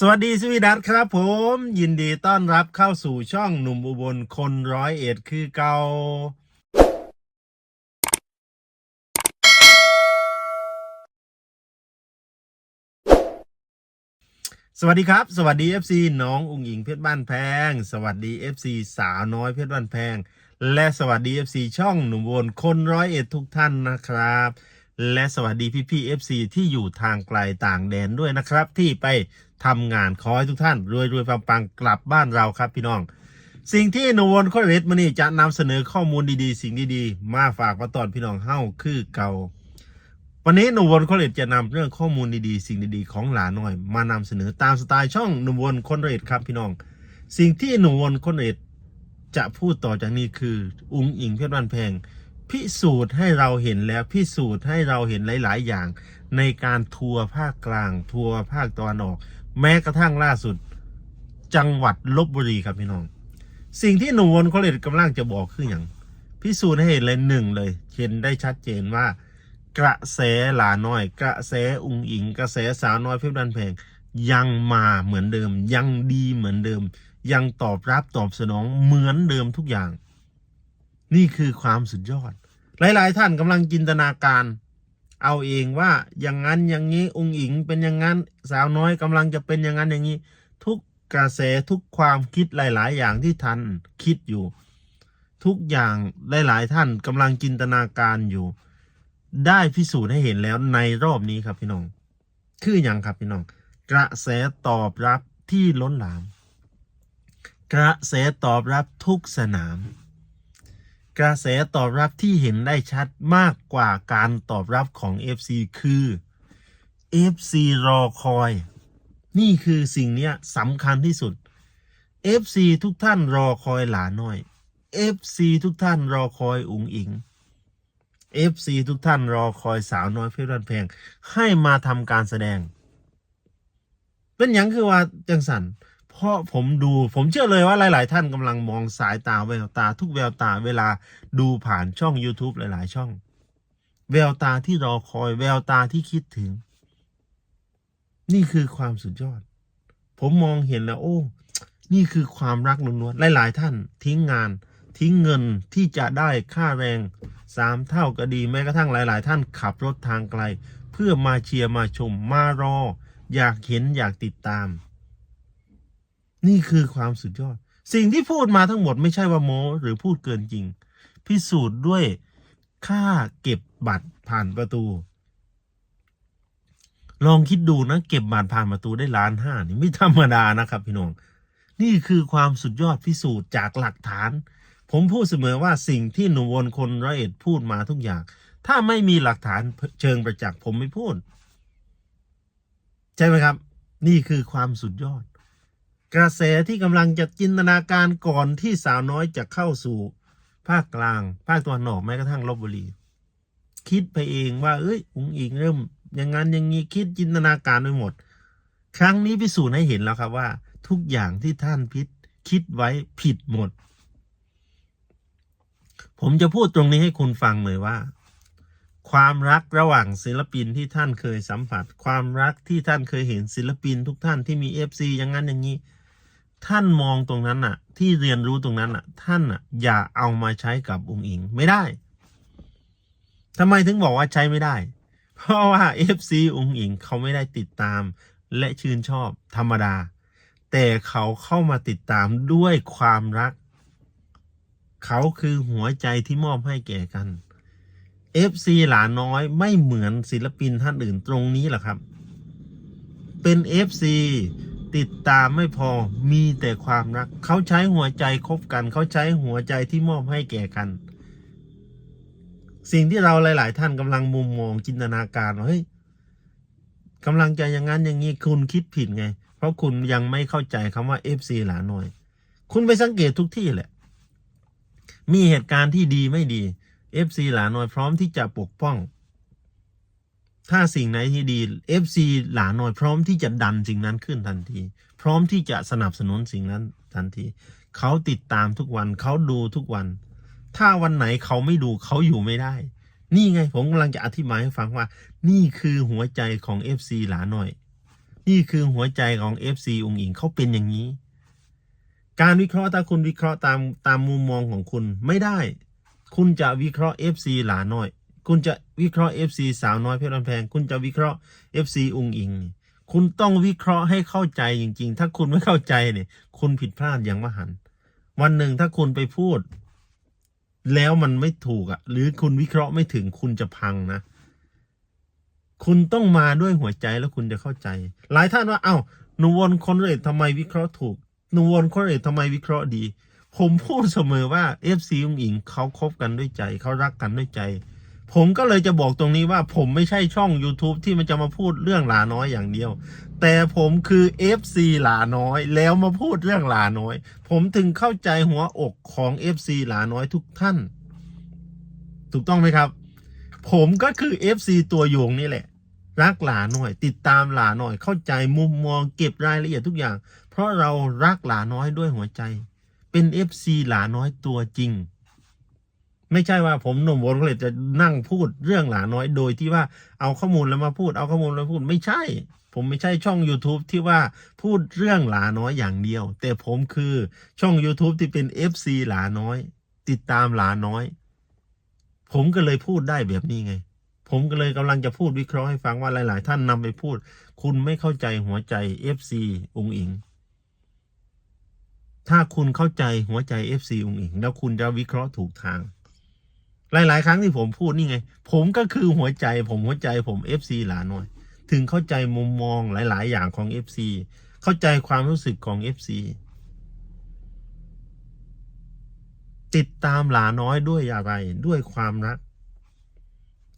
สวัสดีสวีดัตครับผม ยินดีต้อนรับเข้าสู่ช่องหนุ่มอุบลคนร้อยเอ็ดคือเกาสวัสดีครับ สวัสดี FC น้องอุงหญิงเพชรบ้านแพง สวัสดี FC สาวน้อยเพชรบ้านแพง และสวัสดี FC ช่องหนุ่มอุบลคนร้อยเอ็ดทุกท่านนะครับ และสวัสดีพี่พี่ FC ที่อยู่ทางไกลต่างแดนด้วยนะครับ ที่ไป ทำงานขอให้ทุกท่านรวยรวยปังปังกลับบ้านเราครับพี่น้อง สิ่งที่หนูวนข้อเรตมานี่จะนำเสนอข้อมูลดีๆ สิ่งดีๆ มาฝากมาตอนพี่น้องเฮ้าคือเก่า วันนี้หนูวนข้อเรตจะนำเรื่องข้อมูลดีๆ สิ่งดีๆของหลานน้อย มานำเสนอตามสไตล์ช่องหนูวนคอนเรตครับพี่น้อง สิ่งที่หนูวนคอนเรตจะพูดต่อจากนี้คืออุ้งอิงเพชรบ้านแพงพิสูจน์ให้เราเห็นแล้วพิสูจน์ให้เราเห็นหลาย ๆ อย่าง ในการทัวร์ภาคกลาง ทัวร์ภาคตะวันออก แม้กระทั่งล่าสุด จังหวัดลบบุรีครับพี่น้อง สิ่งที่หนูวนเขาเลยกำลังจะบอกคืออย่างพิสูจน์ให้เห็นเลยหนึ่งเลยเห็นได้ชัดเจนว่า กระแสหลาน้อย กระแสอุงอิง กระแสสาวน้อยเพชรบันแพงยังมาเหมือนเดิม ยังดีเหมือนเดิม ยังตอบรับตอบสนองเหมือนเดิมทุกอย่าง นี่คือความสุดยอด หลาย ๆ ท่านกำลังจินตนาการ เอาเองว่าอย่างนั้นอย่างนี้องค์อิงเป็นอย่างนั้นสาวน้อยกำลังจะเป็นอย่างนั้นอย่างนี้ ทุกกระแสทุกความคิดหลาย ๆ อย่างที่ท่านคิดอยู่ ทุกอย่างหลาย ๆ ท่านกำลังจินตนาการอยู่ ได้พิสูจน์ให้เห็นแล้วในรอบนี้ครับพี่น้อง คืออย่างครับพี่น้อง กระแสตอบรับที่ล้นหลาม กระแสตอบรับทุกสนาม กระแสตอบรับที่เห็นได้ชัดมากกว่าการตอบรับของ FC คือ FC รอคอย นี่คือสิ่งนี้สำคัญที่สุด FC ทุกท่านรอคอยหลาน้อย FC ทุกท่านรอคอยอุ๋งอิง FC ทุกท่านรอคอยสาวน้อยเพชรบ้านแพงให้มาทำการแสดง เป็นอย่างคือว่าจังสัน เพราะผมดูผมเชื่อเลยว่าหลาย ๆ ท่านกำลังมองสายตาแววตา ทุกแววตาเวลาดูผ่านช่อง YouTube หลาย ๆ ช่อง แววตาที่รอคอยแววตาที่คิดถึง นี่คือความสุดยอด ผมมองเห็นแล้วโอ้ นี่คือความรักล้วนๆหลาย ๆ ท่าน ทิ้งงาน ทิ้งเงินที่จะได้ค่าแรงสามเท่าก็ดีแม้กระทั่งหลาย ๆ ท่านขับรถทางไกล เพื่อมาเชียร์มาชมมารอ อยากเห็นอยากติดตาม นี่คือความสุดยอด สิ่งที่พูดมาทั้งหมดไม่ใช่ว่าโม้หรือพูดเกินจริง พิสูจน์ด้วยค่าเก็บบัตรผ่านประตู ลองคิดดูนะเก็บบัตรผ่านประตูได้ล้านห้านี่ไม่ธรรมดานะครับ พี่น้อง นี่คือความสุดยอดพิสูจน์จากหลักฐาน ผมพูดเสมอว่าสิ่งที่หนูวนคนร้อยเอ็ดพูดมาทุกอย่าง ถ้าไม่มีหลักฐานเชิงประจักษ์ผมไม่พูด ใช่ไหมครับ นี่คือความสุดยอด กระแสที่กำลังจะจินตนาการก่อนที่สาวน้อยจะเข้าสู่ ภาคกลาง ภาคตะวันออกแม้กระทั่งลบบุรี คิดไปเองว่า เอ้ยอุ๋งอิงเริ่ม อย่างนั้นอย่างนี้คิดจินตนาการไปหมด ครั้งนี้พิสูจน์ให้เห็นแล้วครับว่า ทุกอย่างที่ท่านพิดคิดไว้ผิดหมด ผมจะพูดตรงนี้ให้คุณฟังเลยว่า ความรักระหว่างศิลปินที่ท่านเคยสัมผัส ความรักที่ท่านเคยเห็นศิลปินทุกท่านที่มีเอฟซีอย่างนั้นอย่างนี้ ท่านมองตรงนั้นน่ะ ที่เรียนรู้ตรงนั้นน่ะ ท่านน่ะ อย่าเอามาใช้กับองค์อิงไม่ได้ทำไมถึงบอกว่าใช้ไม่ได้ เพราะว่าเอฟซีองค์อิงเขาไม่ได้ติดตาม และชื่นชอบธรรมดา แต่เขาเข้ามาติดตามด้วยความรัก เขาคือหัวใจที่มอบให้แก่กัน FC หลานน้อยไม่เหมือนศิลปินท่านอื่นตรงนี้แหละครับ เป็น FC ติดตามไม่พอมีแต่ความรัก เขาใช้หัวใจคบกัน เขาใช้หัวใจที่มอบให้แก่กัน สิ่งที่เราหลาย ๆ ท่านกำลังมุมมองจินตนาการว่าเฮ้ยกำลังจะอย่างนั้นอย่างนี้คุณคิดผิดไง เพราะคุณยังไม่เข้าใจคำว่า FC หลานน้อย คุณไปสังเกตทุกที่แหละ มีเหตุการณ์ที่ดีไม่ดี FC หลาน้อยพร้อมที่จะปกป้อง ถ้าสิ่งไหนที่ดี FC หลาน้อยพร้อมที่จะดันสิ่งนั้นขึ้นทันที พร้อมที่จะสนับสนุนสิ่งนั้นทันที เขาติดตามทุกวันเขาดูทุกวัน ถ้าวันไหนเขาไม่ดูเขาอยู่ไม่ได้ นี่ไงผมกำลังจะอธิบายให้ฟังว่า นี่คือหัวใจของ FC หลาน้อย นี่คือหัวใจของ FC องค์อิงเขาเป็นอย่างนี้ การวิเคราะห์ถ้าคุณวิเคราะห์ตามตามมุมมองของคุณไม่ได้ คุณจะวิเคราะห์ FC หลาน้อย คุณจะวิเคราะห์ FC สาวน้อยเพชรบันแพง คุณจะวิเคราะห์ FC อุงอิง คุณต้องวิเคราะห์ให้เข้าใจจริง ๆ ถ้าคุณไม่เข้าใจเนี่ยคุณผิดพลาดอย่างมหัน วันหนึ่งถ้าคุณไปพูด แล้วมันไม่ถูกอะ หรือคุณวิเคราะห์ไม่ถึงคุณจะพังนะ คุณต้องมาด้วยหัวใจแล้วคุณจะเข้าใจ หลายท่านว่าเอ้าหนูวนคนเรศทำไมวิเคราะห์ถูกหนูวนคนเรศทำไมวิเคราะห์ดีผมพูดเสมอว่า FC อุงอิงเขาคบกันด้วยใจ เขารักกันด้วยใจ ผมก็เลยจะบอกตรงนี้ว่าผมไม่ใช่ช่อง YouTube ที่มันจะมาพูดเรื่องหลาน้อยอย่างเดียว แต่ผมคือ FC หลาน้อยแล้วมาพูดเรื่องหลาน้อย ผมถึงเข้าใจหัวอกของ FC หลาน้อยทุกท่าน ถูกต้องไหมครับ ผมก็คือ FC ตัวโยงนี่แหละ รักหลาหน่อย ติดตามหลาหน่อย เข้าใจมุมมองเก็บรายละเอียดทุกอย่าง เพราะเรารักหลาน้อยด้วยหัวใจ เป็น FC หลาน้อยตัวจริง ไม่ใช่ว่าผมหนุ่มวนเลยจะนั่งพูดเรื่องหลาน้อย โดยที่ว่าเอาข้อมูลแล้วมาพูด เอาข้อมูลแล้วพูดไม่ใช่ ผมไม่ใช่ช่อง YouTube ที่ว่าพูดเรื่องหลาน้อยอย่างเดียว แต่ผมคือช่อง YouTube ที่เป็น FC หลาน้อย ติดตามหลาน้อย ผมก็เลยพูดได้แบบนี้ไง ผมก็เลยกำลังจะพูดวิเคราะห์ให้ฟังว่าหลาย ๆ ท่านนำไปพูด คุณไม่เข้าใจหัวใจ FC องค์อิงถ้าคุณเข้าใจหัวใจ FC องค์อิงแล้วคุณจะวิเคราะห์ถูกทาง หลาย ๆ ครั้งที่ผมพูดนี่ไง ผมก็คือหัวใจ ผมหัวใจผม FC หลาหน่อย ถึงเข้าใจมุมมองหลาย ๆ อย่างของ FC เข้าใจความรู้สึกของ FC ติดตามหลาน้อยด้วยอะไรด้วยความรัก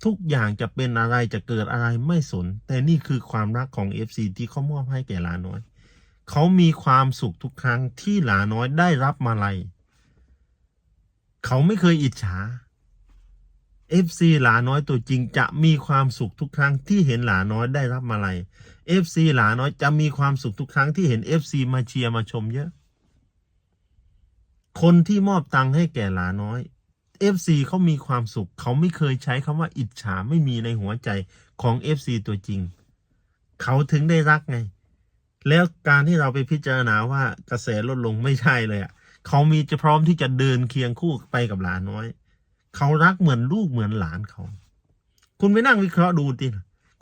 ทุกอย่างจะเป็นอะไรจะเกิดอะไรไม่สน แต่นี่คือความรักของ FC ที่เขามอบให้แก่หลาน้อย เขามีความสุขทุกครั้งที่หลาน้อยได้รับมาลัยเขาไม่เคยอิจฉา FC หลาน้อยตัวจริงจะมีความสุขทุกครั้งที่เห็นหลาน้อยได้รับมาลัย FC หลาน้อยจะมีความสุขทุกครั้งที่เห็น FC มาเชียร์มาชมเยอะ คนที่มอบตังค์ให้แก่หลาน้อย FC เขามีความสุข เขาไม่เคยใช้คำว่าอิจฉาไม่มีในหัวใจของ FC ตัวจริง เขาถึงได้รักไง แล้วการที่เราไปพิจารณาว่ากระแสลดลงไม่ใช่เลยอะ เขามีจะพร้อมที่จะเดินเคียงคู่ไปกับหลาน้อย เขารักเหมือนลูกเหมือนหลานเขา คุณไปนั่งวิเคราะห์ดูดิ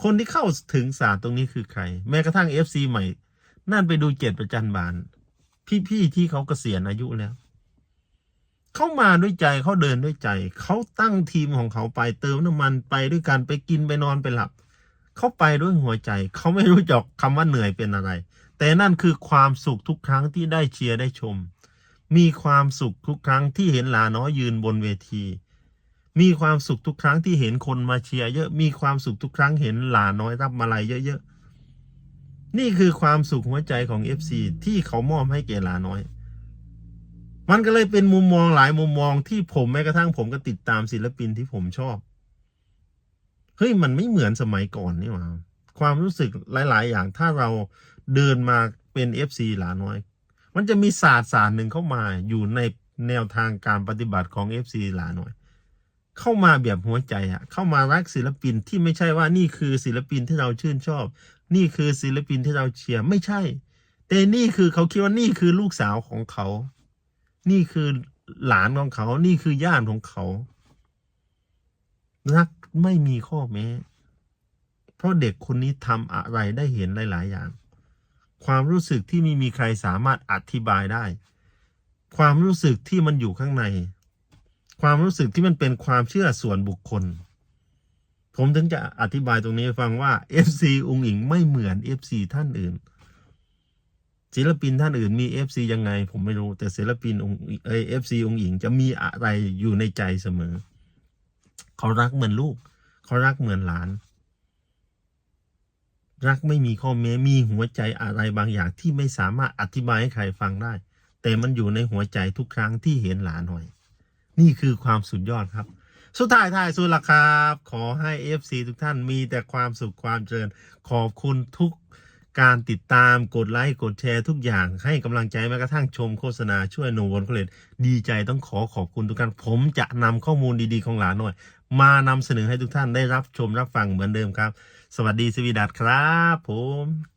คนที่เข้าถึงศาสตร์ตรงนี้คือใคร แม้กระทั่ง FC ใหม่ นั่นไปดูเจ็ดประจันบาน พี่ๆที่เขาเกษียณอายุแล้ว เขามาด้วยใจเขาเดินด้วยใจ เขาตั้งทีมของเขาไปเติมน้ำมันไปด้วยกันไปกินไปนอนไปหลับ เขาไปด้วยหัวใจ เขาไม่รู้จักคำว่าเหนื่อยเป็นอะไร แต่นั่นคือความสุขทุกครั้งที่ได้เชียร์ได้ชม มีความสุขทุกครั้งที่เห็นหลาน้อยยืนบนเวที มีความสุขทุกครั้งที่เห็นคนมาเชียร์เยอะ มีความสุขทุกครั้งเห็นหลาน้อยรับมาลัยเยอะๆ นี่คือความสุขหัวใจของ FC ที่เขามอบให้แก่หลาน้อย มันก็เลยเป็นมุมมองหลายมุมมองที่ผมแม้กระทั่งผมก็ติดตามศิลปินที่ผมชอบ เฮ้ยมันไม่เหมือนสมัยก่อนนี่หว่า ความรู้สึกหลาย ๆ อย่างถ้าเราเดินมาเป็น FC หลาน้อย มันจะมีศาสตร์ศาสตร์หนึ่งเข้ามาอยู่ในแนวทางการปฏิบัติของ FC หลาน้อย เข้ามาแบบหัวใจอะเข้ามารักศิลปินที่ไม่ใช่ว่านี่คือศิลปินที่เราชื่นชอบ นี่คือศิลปินที่เราเชียร์ไม่ใช่ แต่นี่คือเขาคิดว่านี่คือลูกสาวของเขา นี่คือหลานของเขา นี่คือญาติของเขารักไม่มีข้อแม้ เพราะเด็กคนนี้ทำอะไรได้เห็นหลาย ๆ อย่าง ความรู้สึกที่ไม่มีใครสามารถอธิบายได้ ความรู้สึกที่มันอยู่ข้างใน ความรู้สึกที่มันเป็นความเชื่อส่วนบุคคล ผมถึงจะอธิบายตรงนี้ฟังว่า FC องค์หญิงไม่เหมือน FC ท่านอื่น ศิลปินท่านอื่นมี FC ยังไง ผมไม่รู้แต่ศิลปินองค์เอ้เอฟซีองค์หญิงจะมีอะไรอยู่ในใจเสมอ เขารักเหมือนลูก เขารักเหมือนหลาน รักไม่มีข้อแม้มีหัวใจอะไรบางอย่างที่ไม่สามารถอธิบายให้ใครฟังได้ แต่มันอยู่ในหัวใจทุกครั้งที่เห็นหลานหน่อย นี่คือความสุดยอดครับ สุดท้ายท้ายสุดละครับ ขอให้ FC ทุกท่านมีแต่ความสุขความเจริญ ขอบคุณทุกการติดตามกดไลค์ กดแชร์ทุกอย่างให้กำลังใจแม้กระทั่งชมโฆษณาช่วยโนวนเขาเลยดีใจต้องขอขอบคุณทุกท่านผมจะนำข้อมูลดีๆของหลานหน่อย มานำเสนอให้ทุกท่านได้รับชมรับฟังเหมือนเดิมครับ สวัสดีสวีดัตครับผม